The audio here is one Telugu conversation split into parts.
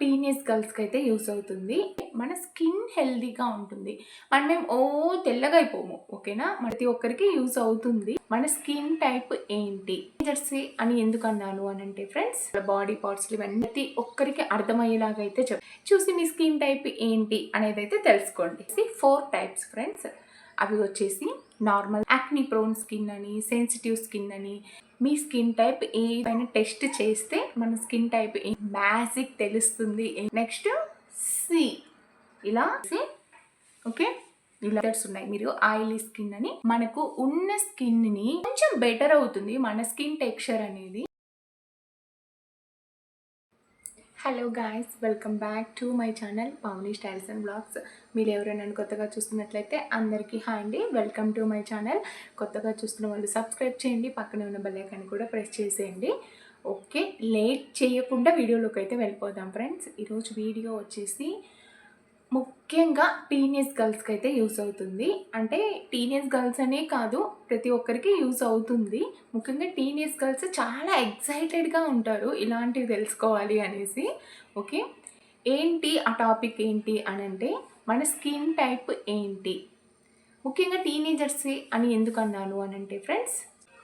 టీనేజ్ గర్ల్స్కి అయితే యూస్ అవుతుంది. మన స్కిన్ హెల్దీగా ఉంటుంది. మనం మేము ఓ తెల్లగా అయిపోము ఓకేనా? ప్రతి ఒక్కరికి యూస్ అవుతుంది. మన స్కిన్ టైప్ ఏంటి? జెర్సీ అని ఎందుకు అన్నాను అని అంటే ఫ్రెండ్స్ బాడీ పార్ట్స్ ఇవన్నీ ప్రతి ఒక్కరికి అర్థమయ్యేలాగా అయితే చెప్ చూసి మీ స్కిన్ టైప్ ఏంటి అనేది అయితే తెలుసుకోండి. Four types friends. అవి వచ్చేసి నార్మల్ యాక్ని ప్రోన్ స్కిన్ అని సెన్సిటివ్ స్కిన్ అని. మీ స్కిన్ టైప్ ఏదైనా టెస్ట్ చేస్తే మన స్కిన్ టైప్ మ్యాజిక్ తెలుస్తుంది. Next C. ఇలా ఓకే? ఇలా ఉన్నాయి. మీరు ఆయిలీ స్కిన్ అని. మనకు ఉన్న స్కిన్ని కొంచెం బెటర్ అవుతుంది. మన స్కిన్ టెక్స్చర్ అనేది hello guys welcome back to my channel Pavani styles and blogs మీరు ఎవరైనా కొత్తగా చూస్తున్నట్లయితే అందరికీ హాయ్ అండి. వెల్కమ్ టు మై ఛానల్ కొత్తగా చూస్తున్న వాళ్ళు సబ్స్క్రైబ్ చేయండి పక్కనే ఉన్న బెల్ కూడా ప్రెస్ చేసేయండి. ఓకే లేట్ చేయకుండా వీడియోలోకి అయితే వెళ్ళిపోదాం ఫ్రెండ్స్ ఈరోజు వీడియో వచ్చేసి ముఖ్యంగా టీనేజ్ గర్ల్స్కి అయితే యూస్ అవుతుంది. అంటే టీనేజ్ గర్ల్స్ అనే కాదు ప్రతి ఒక్కరికి యూస్ అవుతుంది. ముఖ్యంగా టీనేజ్ గర్ల్స్ చాలా ఎక్సైటెడ్గా ఉంటారు. ఇలాంటివి తెలుసుకోవాలి అనేసి. ఓకే? ఏంటి? ఆ టాపిక్ ఏంటి? అని అంటే మన స్కిన్ టైప్ ఏంటి? ముఖ్యంగా టీనేజర్స్ అని ఎందుకు అన్నాను అని అంటే ఫ్రెండ్స్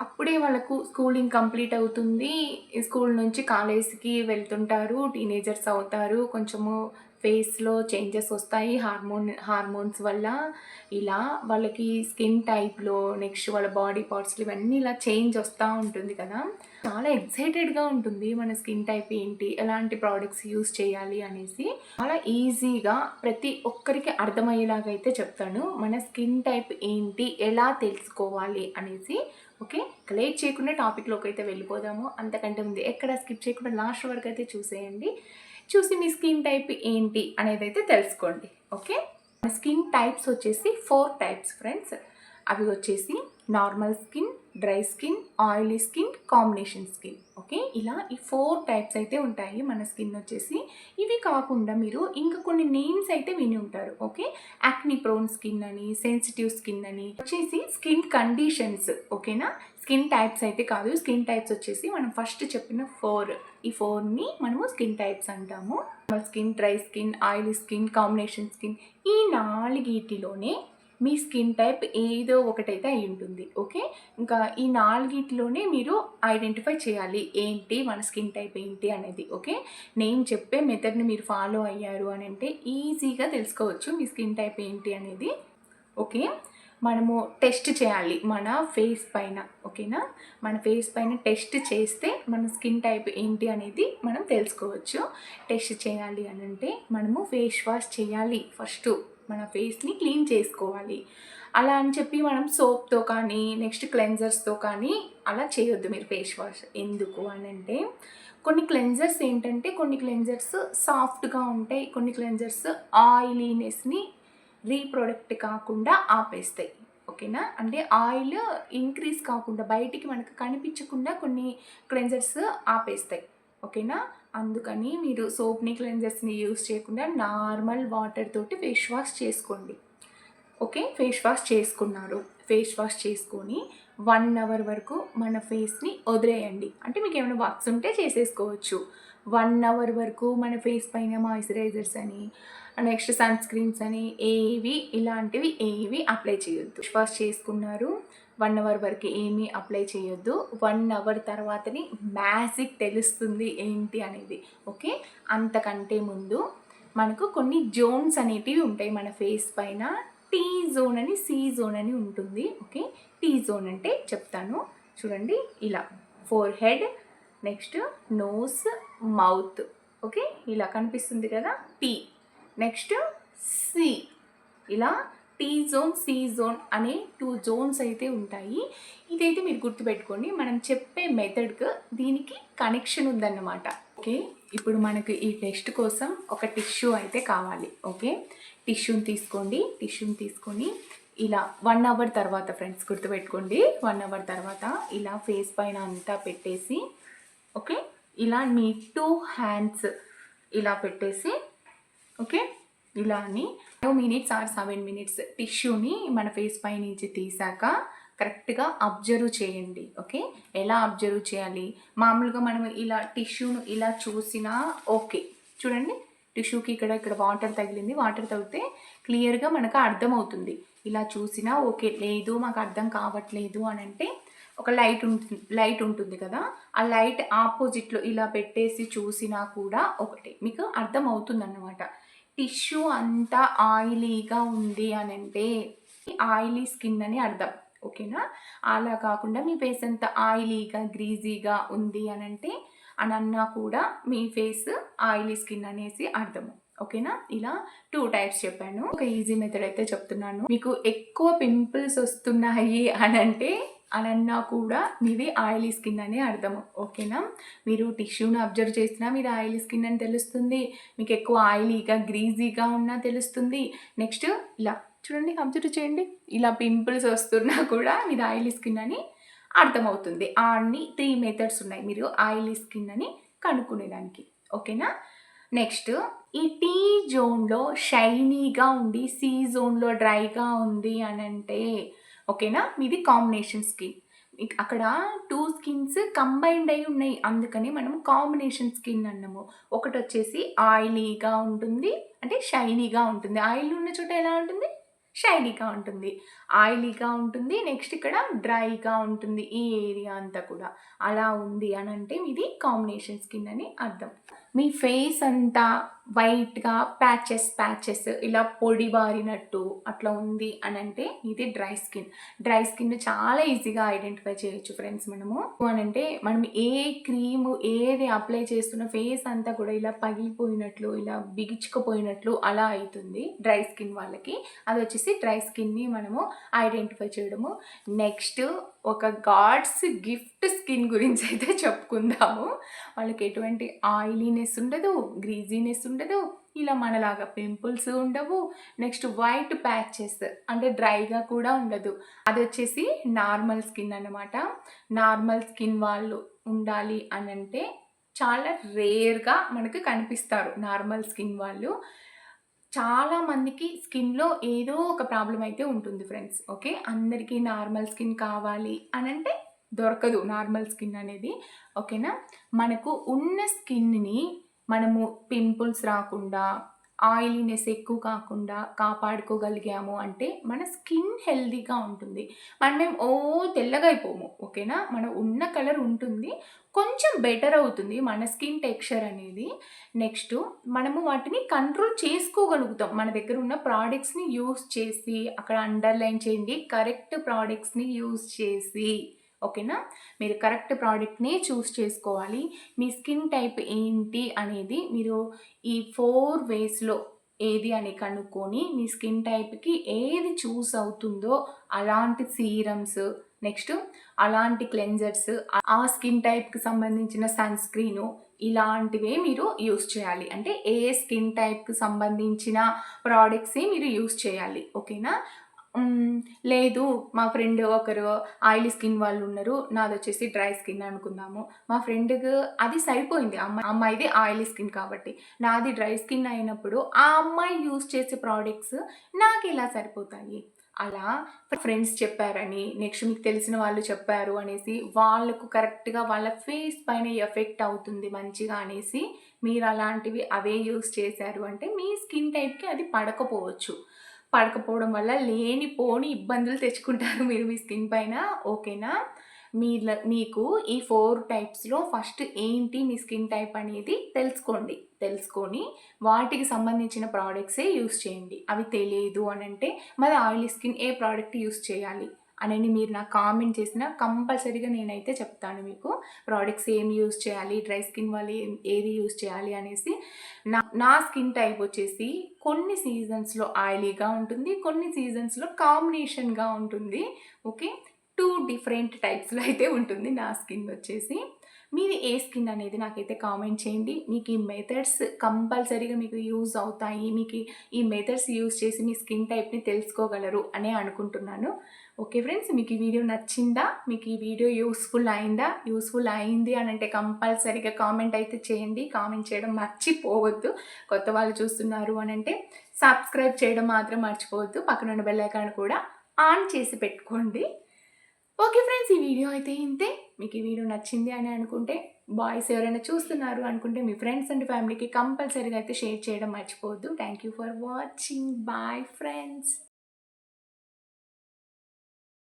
అప్పుడే వాళ్ళకు స్కూలింగ్ కంప్లీట్ అవుతుంది. స్కూల్ నుంచి కాలేజ్కి వెళ్తుంటారు. టీనేజర్స్ అవుతారు. కొంచెము ఫేస్లో చేంజెస్ వస్తాయి హార్మోన్ హార్మోన్స్ వల్ల. ఇలా వాళ్ళకి స్కిన్ టైప్లో నెక్స్ట్ వాళ్ళ బాడీ పార్ట్స్లో ఇవన్నీ ఇలా చేంజ్ వస్తూ ఉంటుంది కదా. చాలా ఎక్సైటెడ్గా ఉంటుంది మన స్కిన్ టైప్ ఏంటి ఎలాంటి ప్రోడక్ట్స్ యూస్ చేయాలి అనేసి. చాలా ఈజీగా ప్రతి ఒక్కరికి అర్థమయ్యేలాగా అయితే చెప్తాను. మన స్కిన్ టైప్ ఏంటి ఎలా తెలుసుకోవాలి అనేసి. ఓకే? లేట్ చేయకుండా టాపిక్లోకి అయితే వెళ్ళిపోదాము. అంతకంటే ముందు ఎక్కడ స్కిప్ చేయకుండా లాస్ట్ వరకు అయితే చూసేయండి. చూసి మీ స్కిన్ టైప్ ఏంటి అనేది అయితే తెలుసుకోండి ఓకే? స్కిన్ టైప్స్ వచ్చేసి ఫోర్ టైప్స్ ఫ్రెండ్స్. అవి వచ్చేసి normal skin dry skin oily skin combination skin. Okay? ఇలా ఈ ఫోర్ టైప్స్ అయితే ఉంటాయి మన స్కిన్ వచ్చేసి. ఇవి కాకుండా మీరు ఇంకా కొన్ని నేమ్స్ అయితే విని ఉంటారు. ఓకే? యాక్ని ప్రోన్ స్కిన్ అని సెన్సిటివ్ స్కిన్ అని వచ్చేసి స్కిన్ కండిషన్స్. ఓకేనా? స్కిన్ టైప్స్ అయితే కాదు. స్కిన్ టైప్స్ వచ్చేసి మనం ఫస్ట్ చెప్పిన ఫోర్. ఈ ఫోర్ని మనము స్కిన్ టైప్స్ అంటాము. Skin dry skin oily skin combination skin ఈ నాలుగిటిలోనే మీ స్కిన్ టైప్ ఏదో ఒకటైతే అయి ఉంటుంది ఓకే? ఇంకా ఈ నాలుగిట్లోనే మీరు ఐడెంటిఫై చేయాలి ఏంటి మన స్కిన్ టైప్ ఏంటి అనేది ఓకే? నేను చెప్పే మెథడ్ని మీరు ఫాలో అయ్యారు అని అంటే ఈజీగా తెలుసుకోవచ్చు మీ స్కిన్ టైప్ ఏంటి అనేది ఓకే? మనము టెస్ట్ చేయాలి మన ఫేస్ పైన ఓకేనా? మన ఫేస్ పైన టెస్ట్ చేస్తే మన స్కిన్ టైప్ ఏంటి అనేది మనం తెలుసుకోవచ్చు. టెస్ట్ చేయాలి అని అంటే మనము ఫేస్ వాష్ చేయాలి ఫస్ట్. మన ఫేస్ని క్లీన్ చేసుకోవాలి. అలా అని చెప్పి మనం సోప్తో కానీ నెక్స్ట్ క్లెన్జర్స్తో కానీ అలా చేయొద్దు మీరు ఫేస్ వాష్ ఎందుకు అని అంటే కొన్ని క్లెన్జర్స్ ఏంటంటే కొన్ని క్లెన్జర్స్ సాఫ్ట్గా ఉంటాయి కొన్ని క్లెన్జర్స్ ఆయిలీనెస్ని రీప్రొడక్ట్ కాకుండా ఆపేస్తాయి. ఓకేనా? అంటే ఆయిల్ ఇంక్రీజ్ కాకుండా బయటికి మనకు కనిపించకుండా కొన్ని క్లెన్జర్స్ ఆపేస్తాయి. ఓకేనా? అందుకని మీరు సోప్ని క్లెన్జర్స్ని యూస్ చేయకుండా నార్మల్ వాటర్ తోటి ఫేస్ వాష్ చేసుకోండి. ఓకే? ఫేస్ వాష్ చేసుకున్నారు. ఫేస్ వాష్ చేసుకొని వన్ అవర్ వరకు మన ఫేస్ని వదిలేయండి. అంటే మీకు ఏమైనా వర్క్స్ ఉంటే చేసేసుకోవచ్చు. వన్ అవర్ వరకు మన ఫేస్ పైన మాయిశ్చరైజర్స్ అని నెక్స్ట్ సన్ స్క్రీన్స్ అని ఏవి ఇలాంటివి ఏవి అప్లై చేయొద్దు. ఫేస్ వాష్ చేసుకున్నారు. వన్ అవర్ వరకు ఏమీ అప్లై చేయొద్దు. వన్ అవర్ తర్వాతని మ్యాజిక్ తెలుస్తుంది ఏంటి అనేది. ఓకే? అంతకంటే ముందు మనకు కొన్ని జోన్స్ అనేటివి ఉంటాయి మన ఫేస్ పైన. టీ జోన్ అని సి జోన్ అని ఉంటుంది. ఓకే? టీ జోన్ అంటే చెప్తాను. చూడండి ఇలా. Forehead next nose mouth. Okay? ఇలా కనిపిస్తుంది కదా? టీ. Next C. ఇలా టీ జోన్ సి జోన్ అనే టూ జోన్స్ అయితే ఉంటాయి. ఇదైతే మీరు గుర్తుపెట్టుకోండి మనం చెప్పే మెథడ్కి దీనికి కనెక్షన్ ఉందన్నమాట. ఓకే ఇప్పుడు మనకు ఈ టెస్ట్ కోసం ఒక టిష్యూ అయితే కావాలి. ఓకే టిష్యూని తీసుకోండి టిష్యూని తీసుకొని ఇలా వన్ అవర్ తర్వాత ఫ్రెండ్స్ గుర్తుపెట్టుకోండి. వన్ అవర్ తర్వాత ఇలా ఫేస్ పైన అంతా పెట్టేసి ఓకే ఇలా మీ టూ హ్యాండ్స్ ఇలా పెట్టేసి ఓకే ఇలా అని five minutes or seven minutes టిష్యూని మన ఫేస్ పై నుంచి తీసాక కరెక్ట్గా అబ్జర్వ్ చేయండి ఓకే ఎలా అబ్జర్వ్ చేయాలి? మామూలుగా మనం ఇలా టిష్యూను ఇలా చూసినా ఓకే చూడండి టిష్యూకి ఇక్కడ ఇక్కడ వాటర్ తగిలింది. వాటర్ తగిలితే క్లియర్గా మనకు అర్థమవుతుంది. ఇలా చూసినా ఓకే లేదు మాకు అర్థం కావట్లేదు అని అంటే ఒక లైట్ ఉంటుంది లైట్ ఉంటుంది కదా? ఆ లైట్ ఆపోజిట్లో ఇలా పెట్టేసి చూసినా కూడా ఒకటే. మీకు అర్థం అవుతుంది అన్నమాట టిష్యూ అంతా ఆయిలీగా ఉంది అని అంటే ఆయిలీ స్కిన్ అని అర్థం ఓకేనా? అలా కాకుండా మీ ఫేస్ అంతా ఆయిలీగా గ్రీజీగా ఉంది అని అంటే అని అన్నా కూడా మీ ఫేస్ ఆయిలీ స్కిన్ అనేసి అర్థము ఓకేనా? ఇలా టూ టైప్స్ చెప్పాను. ఒక ఈజీ మెథడ్ అయితే చెప్తున్నాను. మీకు ఎక్కువ పింపుల్స్ వస్తున్నాయి అని అంటే అని అన్నా కూడా మీది ఆయిలీ స్కిన్ అని అర్థము. ఓకేనా? మీరు టిష్యూని అబ్జర్వ్ చేసినా మీది ఆయిలీ స్కిన్ అని తెలుస్తుంది. మీకు ఎక్కువ ఆయిలీగా గ్రీజీగా ఉన్నా తెలుస్తుంది. నెక్స్ట్ ఇలా చూడండి అబ్జర్వ్ చేయండి. ఇలా పింపుల్స్ వస్తున్నా కూడా మీది ఆయిలీ స్కిన్ అని అర్థమవుతుంది. ఆ అన్ని త్రీ మెథడ్స్ ఉన్నాయి మీరు ఆయిలీ స్కిన్ అని కనుక్కునేదానికి. ఓకేనా? నెక్స్ట్ ఈ టీ జోన్లో షైనీగా ఉండి సి జోన్లో డ్రైగా ఉంది అని అంటే ఓకేనా? మీది కాంబినేషన్ స్కిన్ అక్కడ టూ స్కిన్స్ కంబైన్డ్ అయి ఉన్నాయి. అందుకని మనం కాంబినేషన్ స్కిన్ అన్నాము. ఒకటి వచ్చేసి ఆయిలీగా ఉంటుంది అంటే షైనీగా ఉంటుంది. ఆయిల్ ఉన్న చోట ఎలా ఉంటుంది? షైనీగా ఉంటుంది. ఆయిలీగా ఉంటుంది నెక్స్ట్ ఇక్కడ డ్రైగా ఉంటుంది. ఈ ఏరియా అంతా కూడా. అలా ఉంది అని అంటే ఇది కాంబినేషన్ స్కిన్ అని అర్థం. మీ ఫేస్ అంతా వైట్గా ప్యాచెస్ ప్యాచెస్ ఇలా పొడి బారినట్టు అట్లా ఉంది అని అంటే ఇది డ్రై స్కిన్. డ్రై స్కిన్ చాలా ఈజీగా ఐడెంటిఫై చేయొచ్చు ఫ్రెండ్స్ మనము. అని అంటే మనం ఏ క్రీమ్ ఏది అప్లై చేస్తున్న ఫేస్ అంతా కూడా ఇలా పగిలిపోయినట్లు ఇలా బిగించుకుపోయినట్లు అలా అవుతుంది డ్రై స్కిన్ వాళ్ళకి. అది వచ్చేసి డ్రై స్కిన్ని మనము ఐడెంటిఫై చేయడము. నెక్స్ట్ ఒక గాడ్స్ గిఫ్ట్ స్కిన్ గురించి అయితే చెప్పుకుందాము. వాళ్ళకి ఎటువంటి ఆయిలీనెస్ ఉండదు గ్రీజీనెస్ ఉండదు. ఇలా మనలాగా పింపుల్స్ ఉండవు. నెక్స్ట్ వైట్ ప్యాచెస్ అంటే డ్రైగా కూడా ఉండదు. అది వచ్చేసి నార్మల్ స్కిన్ అన్నమాట. నార్మల్ స్కిన్ వాళ్ళు ఉండాలి అని అంటే చాలా రేర్గా మనకు కనిపిస్తారు నార్మల్ స్కిన్ వాళ్ళు. చాలా మందికి స్కిన్లో ఏదో ఒక ప్రాబ్లం అయితే ఉంటుంది ఫ్రెండ్స్. ఓకే? అందరికీ నార్మల్ స్కిన్ కావాలి అని అంటే దొరకదు నార్మల్ స్కిన్ అనేది. ఓకేనా? మనకు ఉన్న స్కిన్ని మనము పింపుల్స్ రాకుండా ఆయిలీనెస్ ఎక్కువ కాకుండా కాపాడుకోగలిగాము అంటే మన స్కిన్ హెల్దీగా ఉంటుంది. మనం ఓ తెల్లగా అయిపోము ఓకేనా? మన ఉన్న కలర్ ఉంటుంది. కొంచెం బెటర్ అవుతుంది మన స్కిన్ టెక్స్చర్ అనేది. నెక్స్ట్ మనము వాటిని కంట్రోల్ చేసుకోగలుగుతాం. మన దగ్గర ఉన్న ప్రోడక్ట్స్ని యూస్ చేసి అక్కడ అండర్లైన్ చేయండి కరెక్ట్ ప్రోడక్ట్స్ని యూస్ చేసి. ఓకేనా? మీరు కరెక్ట్ ప్రోడక్ట్ని చూస్ చేసుకోవాలి. మీ స్కిన్ టైప్ ఏంటి అనేది మీరు ఈ ఫోర్ వేస్లో ఏది అని కనుక్కొని మీ స్కిన్ టైప్కి ఏది చూస్ అవుతుందో అలాంటి సీరమ్స్ నెక్స్ట్ అలాంటి క్లెన్జర్స్ ఆ స్కిన్ టైప్కి సంబంధించిన సన్ స్క్రీను ఇలాంటివే మీరు యూస్ చేయాలి. అంటే ఏ స్కిన్ టైప్కి సంబంధించిన ప్రోడక్ట్సే మీరు యూస్ చేయాలి. ఓకేనా? లేదు మా ఫ్రెండ్ ఒకరు ఆయిల్ స్కిన్ వాళ్ళు ఉన్నారు. నాది వచ్చేసి డ్రై స్కిన్ అనుకుందాము. మా ఫ్రెండ్కి అది సరిపోయింది. అమ్మాయి అమ్మాయిది ఆయిల్ స్కిన్ కాబట్టి. నాది డ్రై స్కిన్ అయినప్పుడు ఆ అమ్మాయి యూస్ చేసే ప్రోడక్ట్స్ నాకు ఎలా సరిపోతాయి? అలా ఫ్రెండ్స్ చెప్పారని నెక్స్ట్ మీకు తెలిసిన వాళ్ళు చెప్పారు అనేసి వాళ్ళకు కరెక్ట్గా వాళ్ళ ఫేస్ పైన ఎఫెక్ట్ అవుతుంది మంచిగా అనేసి మీరు అలాంటివి అవే యూస్ చేశారు అంటే మీ స్కిన్ టైప్కి అది పడకపోవచ్చు. పడకపోవడం వల్ల లేనిపోని ఇబ్బందులు తెచ్చుకుంటారు మీరు మీ స్కిన్ పైన ఓకేనా? మీ మీకు ఈ ఫోర్ టైప్స్లో ఫస్ట్ ఏంటి మీ స్కిన్ టైప్ అనేది తెలుసుకోండి. తెలుసుకొని వాటికి సంబంధించిన ప్రోడక్ట్సే యూస్ చేయండి. అవి తెలియదు అని అంటే మరి ఆయిలీ స్కిన్ ఏ ప్రోడక్ట్ యూస్ చేయాలి? అనేది మీరు నాకు కామెంట్ చేసిన కంపల్సరీగా నేనైతే చెప్తాను మీకు. ప్రోడక్ట్స్ ఏం యూస్ చేయాలి డ్రై స్కిన్ వాళ్ళు ఏది యూస్ చేయాలి అనేసి నా నా స్కిన్ టైప్ వచ్చేసి కొన్ని సీజన్స్లో ఆయిలీగా ఉంటుంది కొన్ని సీజన్స్లో కాంబినేషన్గా ఉంటుంది. ఓకే టూ డిఫరెంట్ టైప్స్లో అయితే ఉంటుంది నా స్కిన్ వచ్చేసి. మీది ఏ స్కిన్ అనేది నాకైతే కామెంట్ చేయండి. మీకు ఈ మెథడ్స్ కంపల్సరీగా మీకు యూజ్ అవుతాయి. మీకు ఈ మెథడ్స్ యూజ్ చేసి మీ స్కిన్ టైప్ని తెలుసుకోగలరు అనే అనుకుంటున్నాను. ఓకే ఫ్రెండ్స్ మీకు ఈ వీడియో నచ్చిందా? మీకు ఈ వీడియో యూస్ఫుల్ అయిందా? యూస్ఫుల్ అయింది అని అంటే కంపల్సరీగా కామెంట్ అయితే చేయండి. కామెంట్ చేయడం మర్చిపోవద్దు. కొత్త వాళ్ళు చూస్తున్నారు అని అంటే సబ్స్క్రైబ్ చేయడం మాత్రం మర్చిపోవద్దు. పక్కన ఉన్న బెల్ ఐకాన్ కూడా ఆన్ చేసి పెట్టుకోండి. ఓకే ఫ్రెండ్స్ ఈ వీడియో అయితే ఇంతే. మీకు ఈ వీడియో నచ్చింది అని అనుకుంటే బాయ్స్ ఎవరైనా చూస్తున్నారు అనుకుంటే మీ ఫ్రెండ్స్ అండ్ ఫ్యామిలీకి కంపల్సరీగా అయితే షేర్ చేయడం మర్చిపోవద్దు. Thank you for watching. Bye friends.